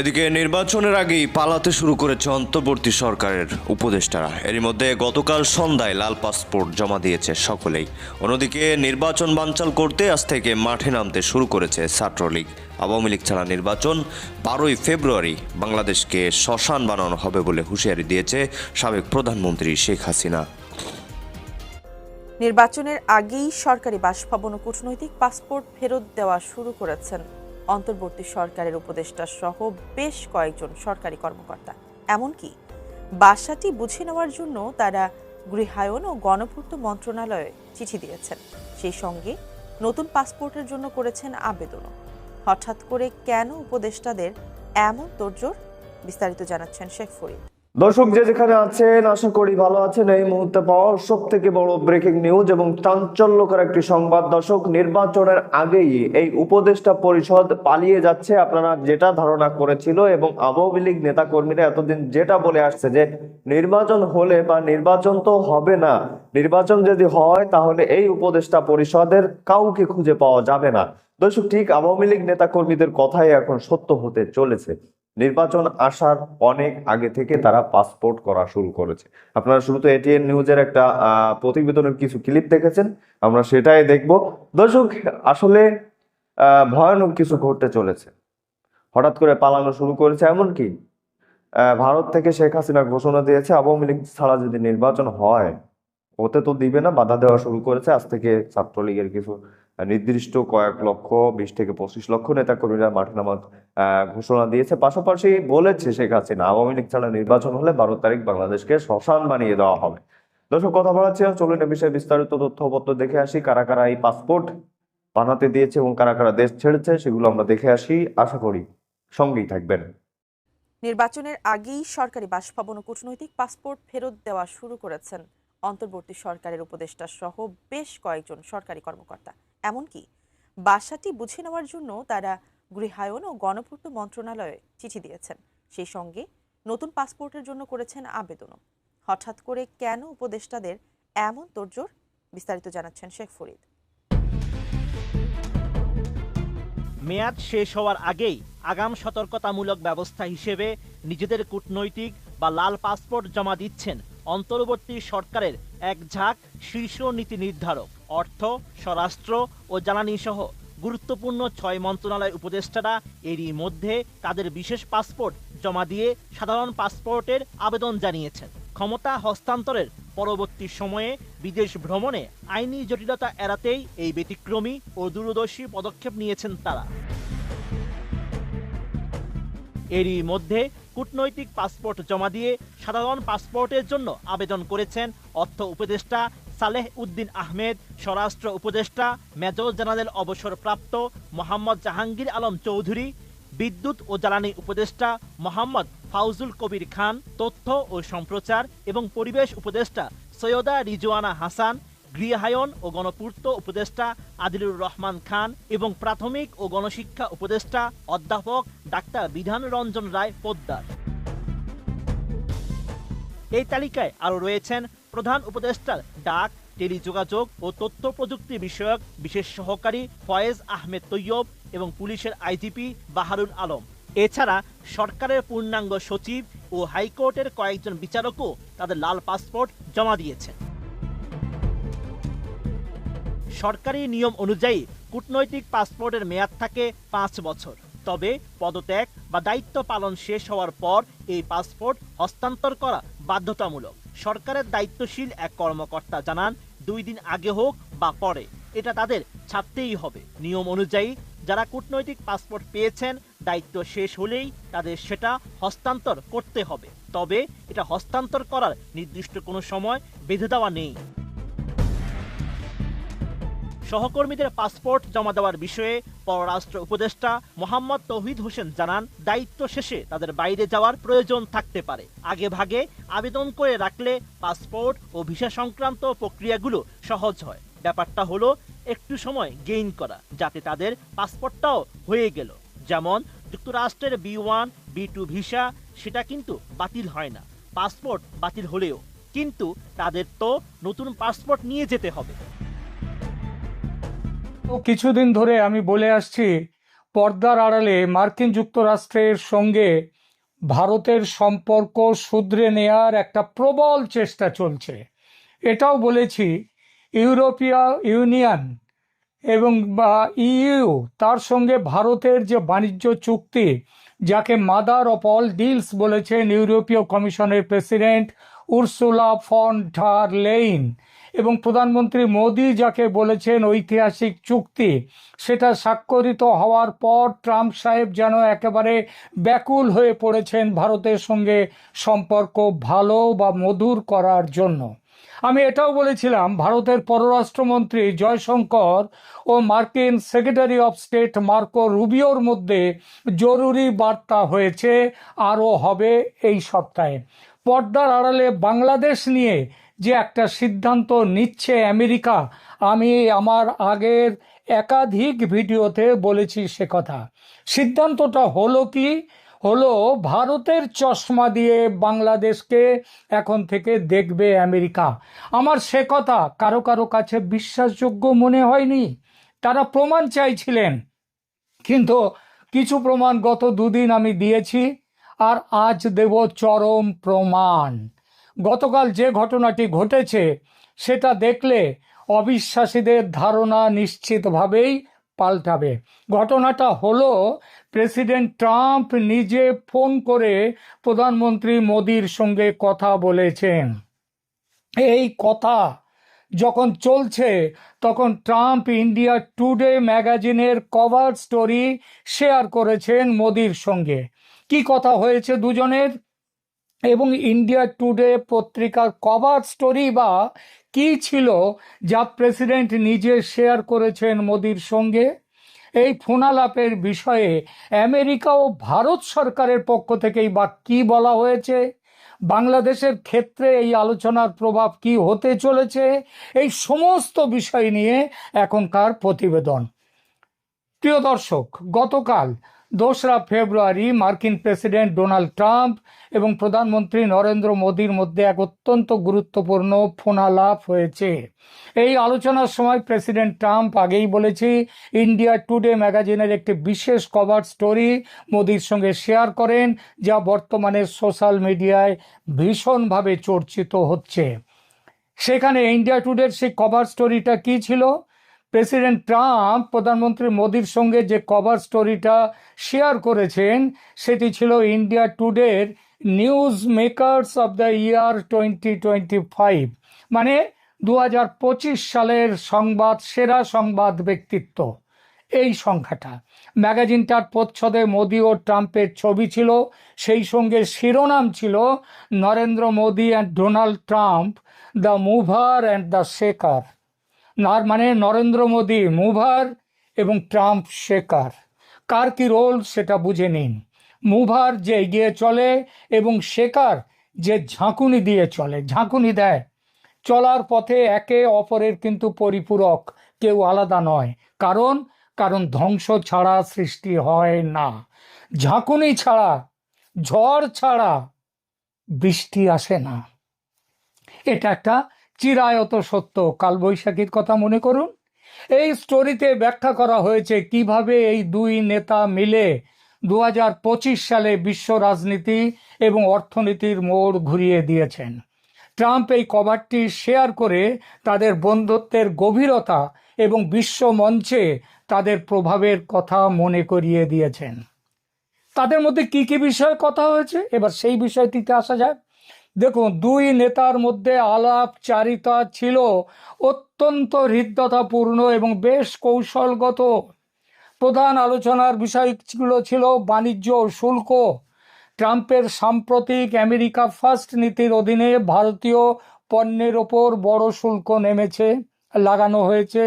এদিকে নির্বাচনের আগেই পালাতে শুরু করেছে অন্তর্বর্তী সরকারের উপদেষ্টারা। এরই মধ্যে গতকাল সন্ধ্যায় লাল পাসপোর্ট জমা দিয়েছে সকলেই। অন্যদিকে নির্বাচন বানচাল করতে আজ থেকে মাঠে নামতে শুরু করেছে ছাত্রলীগ। আওয়ামী লীগ ছাড়া নির্বাচন বারোই ফেব্রুয়ারি বাংলাদেশকে শ্মশান বানানো হবে বলে হুঁশিয়ারি দিয়েছে সাবেক প্রধানমন্ত্রী শেখ হাসিনা। নির্বাচনের আগেই সরকারি বাসভবন ও কূটনৈতিক পাসপোর্ট ফেরত দেওয়া শুরু করেছেন। অন্তর্বর্তী সরকারের উপদেষ্টা সহ বেশ কয়েকজন সরকারি কর্মকর্তা। এমনকি বাসাটি বুঝে নেওয়ার জন্য তারা গৃহায়ন ও গণপূর্ত মন্ত্রণালয়ে চিঠি দিয়েছেন। সেই সঙ্গে নতুন পাসপোর্টের জন্য করেছেন আবেদনও। হঠাৎ করে কেন উপদেষ্টাদের এমন তোরজোর বিস্তারিত জানাচ্ছেন শেখ ফরিদ। দর্শক যে যেখানে আছেন, আশা করি ভালো আছেন। এই মুহূর্তে পাওয়া সব থেকে বড় ব্রেকিং নিউজ এবং চাঞ্চল্যকর একটি সংবাদ। দর্শক, নির্বাচনের আগেই এই উপদেষ্টা পরিষদ পালিয়ে যাচ্ছে। আপনারা যেটা ধারণা করেছিল এবং আওয়ামী লীগ নেতা কর্মীরা এতদিন যেটা বলে আসছে যে, নির্বাচন হলে বা নির্বাচন তো হবে না। নির্বাচন যদি হয়, তাহলে এই উপদেষ্টা পরিষদের কাউকে খুঁজে পাওয়া যাবে না। দর্শক, ঠিক আওয়ামী লীগ নেতা কর্মীদের কথাই এখন সত্য হতে চলেছে। নির্বাচন আসার অনেক আগে থেকে তারা পাসপোর্ট করা শুরু করেছে। আপনারা শুরুতে এটিএন নিউজের একটা প্রতিবেদনের কিছু ক্লিপ দেখেছেন, আমরা সেটাই দেখব। দর্শক, আসলে ভয়ানক কিছু ঘটতে চলেছে। হঠাৎ করে পালানো শুরু করেছে এমনকি ভারত থেকে শেখ হাসিনা ঘোষণা দিয়েছে, আওয়ামী লীগ ছাড়া যদি নির্বাচন হয়, ওতে তো দিবে না, বাধা দেওয়া শুরু করেছে। আজ থেকে ছাত্রলীগের কিছু নির্দিষ্ট কয়েক লক্ষ বিশ থেকে পঁচিশ লক্ষ নেতাকর্মীরা মাঠে নামার আহ, ঘোষণা দিয়েছে। পাশাপাশি বলেছে শেখ হাসিনা আওয়ামী লীগ ছাড়া নির্বাচন হলে বারো তারিখ বাংলাদেশকে শ্মশান বানিয়ে দেওয়া হবে। দর্শক কথা বলাচ্ছি চলুন এ বিষয়ে বিস্তারিত তথ্যপত্র দেখে আসি। কারা কারা এই পাসপোর্ট বানাতে দিয়েছে এবং কারা কারা দেশ ছেড়েছে সেগুলো আমরা দেখে আসি। আশা করি সঙ্গেই থাকবেন। নির্বাচনের আগেই সরকারি বাসভবন ও কূটনৈতিক পাসপোর্ট ফেরত দেওয়া শুরু করেছেন। অন্তর্বর্তী সরকারের উপদেষ্টা সহ বেশ কয়েকজন সরকারি কর্মকর্তা। এমনকি বাসাটি বুঝে নেওয়ার জন্য তারা গৃহায়ন ও গণপূর্ত মন্ত্রণালয়ে চিঠি দিয়েছেন। সেই সঙ্গে নতুন পাসপোর্টের জন্য করেছেন আবেদনও। হঠাৎ করে কেন উপদেষ্টাদের এমন তোড়জোড়? বিস্তারিত জানাচ্ছেন শেখ ফরিদ। মেয়াদ শেষ হওয়ার আগেই আগাম সতর্কতামূলক ব্যবস্থা হিসেবে নিজেদের কূটনৈতিক বা লাল পাসপোর্ট জমা দিচ্ছেন অন্তর্বর্তী সরকারের এক ঝাঁক শীর্ষ নীতি নির্ধারক। অর্থ, স্বরাষ্ট্র ও জ্বালানি সহ গুরুত্বপূর্ণ ছয় মন্ত্রণালয় উপদেষ্টারা এরই মধ্যে তাদের বিশেষ পাসপোর্ট জমা দিয়ে সাধারণ পাসপোর্টের আবেদন জানিয়েছেন। ক্ষমতা হস্তান্তরের পরবর্তী সময়ে বিদেশ ভ্রমণে আইনি জটিলতা এড়াতেই এই ব্যতিক্রমী ও দূরদর্শী পদক্ষেপ নিয়েছেন তারা। এরই মধ্যে কূটনৈতিক পাসপোর্ট জমা দিয়ে সাধারণ পাসপোর্টের জন্য আবেদন করেছেন অর্থ উপদেষ্টা সালেহ উদ্দিন আহমেদ, স্বরাষ্ট্র উপদেষ্টা, মেজর জেনারেল অবসরপ্রাপ্ত মোহাম্মদ জাহাঙ্গীর আলম চৌধুরী, বিদ্যুৎ ও জ্বালানি উপদেষ্টা মোহাম্মদ ফাউজুল কবির খান, তথ্য ও সম্প্রচার এবং পরিবেশ উপদেষ্টা সৈয়দা রিজওয়ানা হাসান, গৃহায়ন ও গণপূর্ত উপদেষ্টা আদিলুর রহমান খান এবং প্রাথমিক ও গণশিক্ষা উপদেষ্টা অধ্যাপক ডাক্তার বিধান রঞ্জন রায় পোদ্দার। এই তালিকায় আরও রয়েছেন প্রধান উপদেষ্টার ডাক, টেলিযোগাযোগ ও তথ্য প্রযুক্তি বিষয়ক বিশেষ সহকারী ফয়েজ আহমেদ তৈয়ব এবং পুলিশের আইজিপি বাহারুল আলম। এছাড়া সরকারের পূর্ণাঙ্গ সচিব ও হাইকোর্টের কয়েকজন বিচারকও তাদের লাল পাসপোর্ট জমা দিয়েছেন। সরকারি নিয়ম অনুযায়ী কূটনৈতিক পাসপোর্টের মেয়াদ থাকে পাঁচ বছর। তবে পদত্যাগ বা দায়িত্ব পালন শেষ হওয়ার পর এই পাসপোর্ট হস্তান্তর করা বাধ্যতামূলক। সরকারের দায়িত্বশীল এক কর্মকর্তা জানান, দুই দিন আগে হোক বা পরে, এটা তাদের ছাপতেই হবে। নিয়ম অনুযায়ী যারা কূটনৈতিক পাসপোর্ট পেয়েছেন, দায়িত্ব শেষ হলেই তাদের সেটা হস্তান্তর করতে হবে। তবে এটা হস্তান্তর করার নির্দিষ্ট কোনো সময় বেঁধে দেওয়া নেই। সহকর্মীদের পাসপোর্ট জমা দেওয়ার বিষয়ে পররাষ্ট্র উপদেষ্টা মোহাম্মদ তৌহিদ হোসেন জানান, দায়িত্ব শেষে তাদের বাইরে যাওয়ার প্রয়োজন থাকতে পারে। আগে ভাগে আবেদন করে রাখলে পাসপোর্ট ও ভিসা সংক্রান্ত প্রক্রিয়াগুলো সহজ হয়। ব্যাপারটা হলো একটু সময় গেইন করা, যাতে তাদের পাসপোর্টটাও হয়ে গেল। যেমন, যুক্তরাষ্ট্রের B one, B two visa, সেটা কিন্তু বাতিল হয় না। পাসপোর্ট বাতিল হলেও। কিন্তু তাদের তো নতুন পাসপোর্ট নিয়ে যেতে হবে। কিছুদিন ধরে আমি বলে আসছি, পর্দার আড়ালে মার্কিন যুক্তরাষ্ট্রের সঙ্গে ভারতের সম্পর্ক শুধরে নেয়ার একটা প্রবল চেষ্টা চলছে। এটাও বলেছি, ইউরোপীয় ইউনিয়ন এবং বা ইইউ তার সঙ্গে ভারতের যে বাণিজ্য চুক্তি, যাকে মাদার অফ অল ডিলস বলেছেন ইউরোপীয় কমিশনের president Ursula von der Leyen এবং প্রধানমন্ত্রী মোদি যাকে বলেছেন ঐতিহাসিক চুক্তি, সেটা স্বাক্ষরিত হওয়ার পর ট্রাম্প সাহেব যেন একেবারে ব্যাকুল হয়ে পড়েছেন ভারতের সঙ্গে সম্পর্ক ভালো বা মধুর করার জন্য। আমি এটাও বলেছিলাম, ভারতের পররাষ্ট্রমন্ত্রী জয়শঙ্কর ও মার্কিন সেক্রেটারি অফ স্টেট মার্কো রুবিওর মধ্যে জরুরি বার্তা হয়েছে, আরও হবে এই সপ্তাহে। পর্দার আড়ালে বাংলাদেশ নিয়ে যে একটা সিদ্ধান্ত নিচ্ছে আমেরিকা, আমি আমার আগের একাধিক ভিডিওতে বলেছি সে কথা। সিদ্ধান্তটা হলো কি? হলো ভারতের চশমা দিয়ে বাংলাদেশকে এখন থেকে দেখবে আমেরিকা। আমার সে কথা কারও কারও কাছে বিশ্বাসযোগ্য মনে হয়নি। তারা প্রমাণ চাইছিলেন। কিন্তু কিছু প্রমাণ গত দুদিন আমি দিয়েছি, আর আজ দেব চরম প্রমাণ। গতকাল যে ঘটনাটি ঘটেছে, সেটা দেখলে অবিশ্বাসীদের ধারণা নিশ্চিতভাবেই পাল্টাবে। ঘটনাটা হলো, প্রেসিডেন্ট ট্রাম্প নিজে ফোন করে প্রধানমন্ত্রী মোদির সঙ্গে কথা বলেছেন। এই কথা যখন চলছে, তখন ট্রাম্প ইন্ডিয়া টুডে ম্যাগাজিনের কভার স্টোরি শেয়ার করেছেন মোদির সঙ্গে। কি কথা হয়েছে দুজনের? এবং ইন্ডিয়া টুডে পত্রিকার কভার স্টোরি বা কি ছিল যা প্রেসিডেন্ট নিজে শেয়ার করেছেন মোদির সঙ্গে? এই ফোনালাপের বিষয়ে আমেরিকা ও ভারত সরকারের পক্ষ থেকেই বা কি বলা হয়েছে? বাংলাদেশের ক্ষেত্রে এই আলোচনার প্রভাব কি হতে চলেছে? এই সমস্ত বিষয় নিয়ে এখনকার প্রতিবেদন। প্রিয় দর্শক, গতকাল দোসরা ফেব্রুয়ারি মার্কিন প্রেসিডেন্ট ডোনাল্ড ট্রাম্প এবং প্রধানমন্ত্রী নরেন্দ্র মোদীর মধ্যে এক অত্যন্ত গুরুত্বপূর্ণ ফোনালাপ হয়েছে। এই আলোচনার সময় প্রেসিডেন্ট ট্রাম্প আগেই বলেছি, ইন্ডিয়া টুডে ম্যাগাজিনের একটি বিশেষ কভার স্টোরি মোদির সঙ্গে শেয়ার করেন, যা বর্তমানে সোশ্যাল মিডিয়ায় ভীষণভাবে চর্চিত হচ্ছে। সেখানে ইন্ডিয়া টুডের সেই কভার স্টোরিটা কি ছিল? প্রেসিডেন্ট ট্রাম্প প্রধানমন্ত্রী মোদির সঙ্গে যে কভার স্টোরিটা শেয়ার করেছেন, সেটি ছিল India টুডের news makers of the year twenty twenty five মানে দু হাজার পঁচিশ সালের সংবাদ, সেরা সংবাদ ব্যক্তিত্ব। এই সংখ্যাটা। ম্যাগাজিনটার প্রচ্ছদে মোদি ও ট্রাম্পের ছবি ছিল, সেই সঙ্গে শিরোনাম ছিল, Narendra Modi and Donald Trump the mover and the shaker মানে নরেন্দ্র মোদী, মুভার এবং ট্রাম্প শেকার কার কি রোল সেটা বুঝে নিন। মুভার যে এগিয়ে চলে এবং শেকার যে ঝাঁকুনি দিয়ে চলে। ঝাঁকুনি দেয়। চলার পথে একে অপরের কিন্তু পরিপূরক, কেউ আলাদা নয়। কারণ কারণ ধ্বংস ছাড়া সৃষ্টি হয় না। ঝাঁকুনি ছাড়া, ঝড় ছাড়া বৃষ্টি আসে না। এটা একটা চিরায়ত সত্য, কালবৈশাখীর কথা মনে করুন। এই স্টোরিতে ব্যাখ্যা করা হয়েছে কীভাবে এই দুই নেতা মিলে দু হাজার পঁচিশ সালে বিশ্ব রাজনীতি এবং অর্থনীতির মোড় ঘুরিয়ে দিয়েছেন। ট্রাম্প এই কভারটি শেয়ার করে তাদের বন্ধুত্বের গভীরতা এবং বিশ্ব মঞ্চে তাদের প্রভাবের কথা মনে করিয়ে দিয়েছেন। তাদের মধ্যে কি কি বিষয়ে কথা হয়েছে? এবার সেই বিষয়টিতে আসা যাক। দেখুন, দুই নেতার মধ্যে আলাপচারিতা ছিল অত্যন্ত হৃদ্যতাপূর্ণ এবং বেশ কৌশলগত। প্রধান আলোচনার বিষয়গুলো ছিল বাণিজ্য শুল্ক। ট্রাম্পের সাম্প্রতিক আমেরিকা ফার্স্ট নীতির অধীনে ভারতীয় পণ্যের ওপর বড় শুল্ক নেমেছে, লাগানো হয়েছে।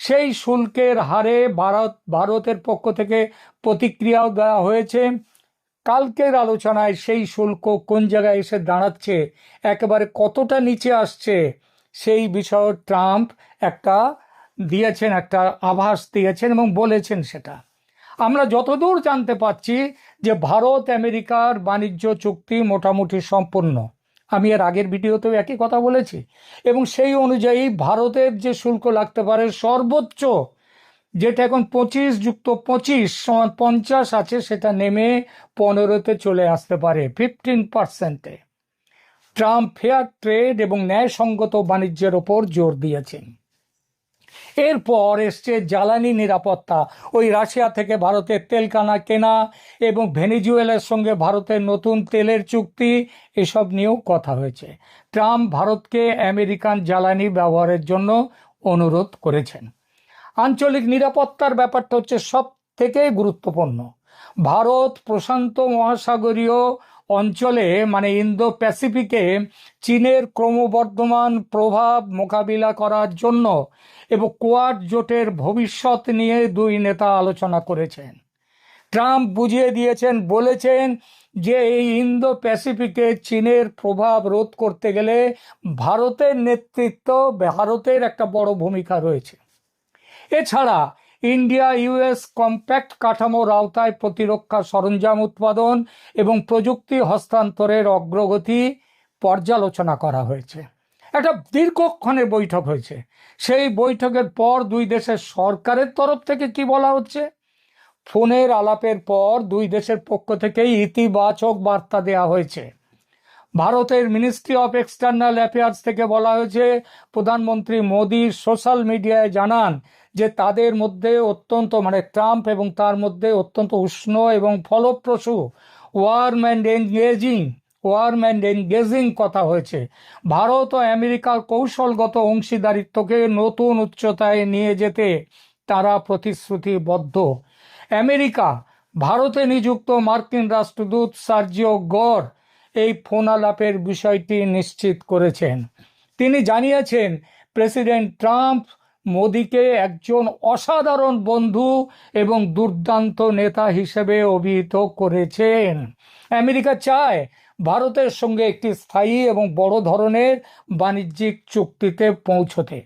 সেই শুল্কের হারে ভারত, ভারতের পক্ষ থেকে প্রতিক্রিয়াও দেওয়া হয়েছে। কালকের আলোচনায় সেই শুল্ক কোন জায়গায় এসে দাঁড়াচ্ছে, একেবারে কতটা নিচে আসছে, সেই বিষয়ে ট্রাম্প একটা দিয়েছেন, একটা আভাস দিয়েছেন এবং বলেছেন সেটা। আমরা যতদূর জানতে পারছি যে ভারত, আমেরিকার বাণিজ্য চুক্তি মোটামুটি সম্পূর্ণ আমি এর আগের ভিডিওতেও একই কথা বলেছি। এবং সেই অনুযায়ী ভারতের যে শুল্ক লাগতে পারে সর্বোচ্চ যেটা এখন পঁচিশ যুক্ত পঁচিশ সমান পঞ্চাশ আছে, সেটা নেমে পনেরোতে চলে আসতে পারে ফিফটিন পার্সেন্টে ট্রাম্প ফেয়ার ট্রেড এবং ন্যায়সঙ্গত বাণিজ্যের ওপর জোর দিয়েছেন। এরপর এসছে জ্বালানি নিরাপত্তা। ওই রাশিয়া থেকে ভারতের তেল কানা কেনা এবং ভেনিজুয়েলার সঙ্গে ভারতের নতুন তেলের চুক্তি, এসব নিয়েও কথা হয়েছে। ট্রাম্প ভারতকে আমেরিকান জ্বালানি ব্যবহারের জন্য অনুরোধ করেছেন। আঞ্চলিক নিরাপত্তার ব্যাপারটা হচ্ছে সব থেকে গুরুত্বপূর্ণ। ভারত প্রশান্ত মহাসাগরীয় অঞ্চলে মানে ইন্দো প্যাসিফিকে চীনের ক্রমবর্ধমান প্রভাব মোকাবিলা করার জন্য এবং কোয়াড জোটের ভবিষ্যৎ নিয়ে দুই নেতা আলোচনা করেছেন। ট্রাম্প বুঝিয়ে দিয়েছেন, বলেছেন যে এই ইন্দো প্যাসিফিকে চীনের প্রভাব রোধ করতে গেলে ভারতের নেতৃত্ব, ভারতের একটা বড় ভূমিকা রয়েছে। এছাড়া ইন্ডিয়া ইউএস কম্প্যাক্ট কাঠামোর আওতায় প্রতিরক্ষা সরঞ্জাম উৎপাদন এবং প্রযুক্তি হস্তান্তরের অগ্রগতি পর্যালোচনা করা হয়েছে। একটা দীর্ঘক্ষণের বৈঠক হয়েছে। সেই বৈঠকের পর দুই দেশের সরকারের তরফ থেকে কি বলা হচ্ছে? ফোনের আলাপের পর দুই দেশের পক্ষ থেকেই ইতিবাচক বার্তা দেওয়া হয়েছে। ভারতের মিনিস্ট্রি অফ এক্সটার্নাল অ্যাফেয়ার্স থেকে বলা হয়েছে, প্রধানমন্ত্রী মোদী সোশ্যাল মিডিয়ায় জানান যে তাদের মধ্যে অত্যন্ত মানে ট্রাম্প এবং তার মধ্যে অত্যন্ত উষ্ণ এবং ফলপ্রসূ warm and engaging warm and engaging কথা হয়েছে। ভারত ও আমেরিকার কৌশলগত অংশীদারিত্বকে নতুন উচ্চতায় নিয়ে যেতে তারা প্রতিশ্রুতিবদ্ধ। আমেরিকা, ভারতে নিযুক্ত মার্কিন রাষ্ট্রদূত সার্জিও গড় এই ফোন আলাপের বিষয়টি নিশ্চিত করেছেন। তিনি জানিয়েছেন, প্রেসিডেন্ট ট্রাম্প মোদিকে একজন অসাধারণ বন্ধু এবং দুর্দান্ত নেতা হিসেবে অভিহিত করেছেন। আমেরিকা চায় ভারতের সঙ্গে একটি স্থায়ী এবং বড় ধরনের বাণিজ্যিক চুক্তিতে পৌঁছতে।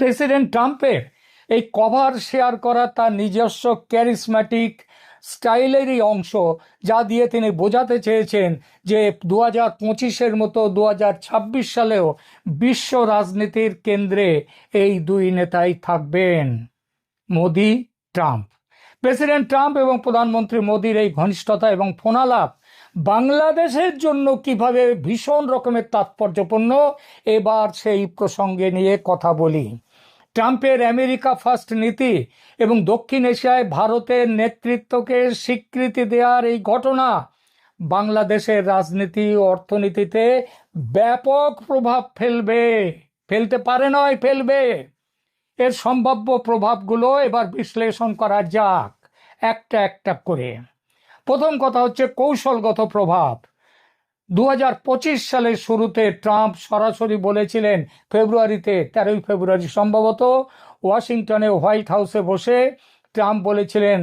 প্রেসিডেন্ট ট্রাম্পের এই কভার শেয়ার করা তার নিজস্ব ক্যারিসম্যাটিক স্টাইলেরই অংশ, যা দিয়ে তিনি বোঝাতে চেয়েছেন যে দু হাজার পঁচিশের মতো দু হাজার ছাব্বিশ সালেও বিশ্ব রাজনীতির কেন্দ্রে এই দুই নেতাই থাকবেন। মোদি, ট্রাম্প। প্রেসিডেন্ট ট্রাম্প এবং প্রধানমন্ত্রী মোদির এই ঘনিষ্ঠতা এবং ফোনালাপ বাংলাদেশের জন্য কীভাবে ভীষণ রকমের তাৎপর্যপূর্ণ, এবার সেই প্রসঙ্গে নিয়ে কথা বলি। ট্রাম্পের আমেরিকা ফার্স্ট নীতি এবং দক্ষিণ এশিয়ায় ভারতের নেতৃত্বকে স্বীকৃতি দেওয়ার এই ঘটনা বাংলাদেশের রাজনীতি অর্থনীতিতে ব্যাপক প্রভাব ফেলবে। ফেলতে পারে নয়, ফেলবে। এর সম্ভাব্য প্রভাবগুলো এবার বিশ্লেষণ করা যাক একটা একটা করে। প্রথম কথা হচ্ছে কৌশলগত প্রভাব। দু হাজার পঁচিশ সালের শুরুতে ট্রাম্প সরাসরি বলেছিলেন, ফেব্রুয়ারিতে তেরোই ফেব্রুয়ারি সম্ভবত ওয়াশিংটনে হোয়াইট হাউসে বসে ট্রাম্প বলেছিলেন,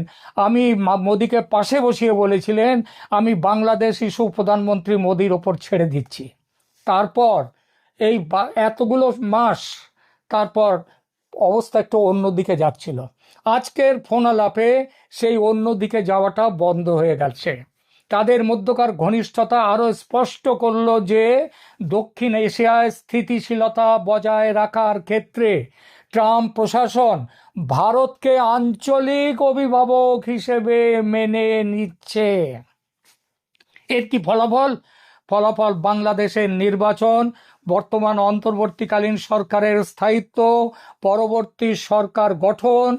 আমি মোদিকে পাশে বসিয়ে বলেছিলেন, আমি বাংলাদেশ ইস্যু প্রধানমন্ত্রী মোদির ওপর ছেড়ে দিচ্ছি। তারপর এই এতগুলো মাস তারপর অবস্থা একটু অন্যদিকে যাচ্ছিল। আজকের ফোন আলাপে সেই অন্যদিকে যাওয়াটা বন্ধ হয়ে গেছে। তাদের মধ্যকার ঘনিষ্ঠতা আরও স্পষ্ট করল যে দক্ষিণ এশিয়ায় স্থিতিশীলতা বজায় রাখার ক্ষেত্রে ট্রাম্প প্রশাসন ভারতকে আঞ্চলিক অভিভাবক হিসেবে মেনে নিচ্ছে। এর কি ফলাফল? ফলাফল বাংলাদেশের নির্বাচন, বর্তমান অন্তর্বর্তীকালীন সরকারের স্থায়িত্ব, পরবর্তী সরকার গঠন,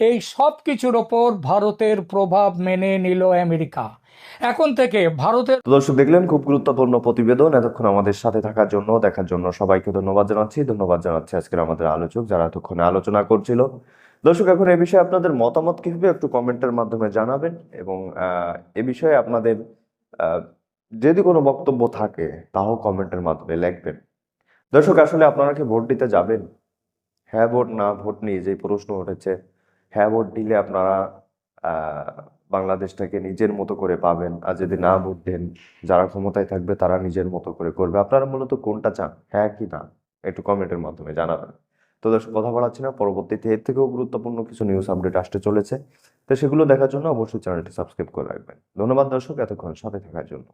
এই সব কিছুর ওপর ভারতের প্রভাব মেনে নিল আমেরিকা। এখন থেকে ভারতের দর্শক দেখলেন, খুব গুরুত্বপূর্ণ প্রতিবেদন। এতক্ষণ আমাদের সাথে থাকার জন্য, দেখার জন্য সবাইকে ধন্যবাদ জানাচ্ছি। ধন্যবাদ জানাচ্ছি আজকের আমাদের আলোচক যারা এতক্ষণে আলোচনা করছিল। দর্শক, এখন এ বিষয়ে আপনাদের মতামত কি হবে একটু কমেন্টের মাধ্যমে জানাবেন এবং এ বিষয়ে আপনাদের যদি কোনো বক্তব্য থাকে, তাও কমেন্টের মাধ্যমে লিখবেন। দর্শক, আসলে আপনারা কি ভোট দিতে যাবেন? হ্যাঁ ভোট না, ভোট নিয়ে যে প্রশ্ন উঠেছে হ্যাঁ ভোট দিলে আপনারা বাংলাদেশটাকে নিজের মতো করে পাবেন আর যদি না ভোট যারা ক্ষমতায় থাকবে তারা নিজের মতো করে করবে। আপনারা মূলত কোনটা চান? হ্যাঁ কি না? একটু কমেন্টের মাধ্যমে জানাবেন। তো দর্শক, কথা বলাচ্ছি না, পরবর্তীতে এর থেকেও গুরুত্বপূর্ণ কিছু নিউজ আপডেট আসতে চলেছে। তো সেগুলো দেখার জন্য অবশ্যই চ্যানেলটি সাবস্ক্রাইব করে রাখবেন। ধন্যবাদ দর্শক, এতক্ষণ সাথে থাকার জন্য।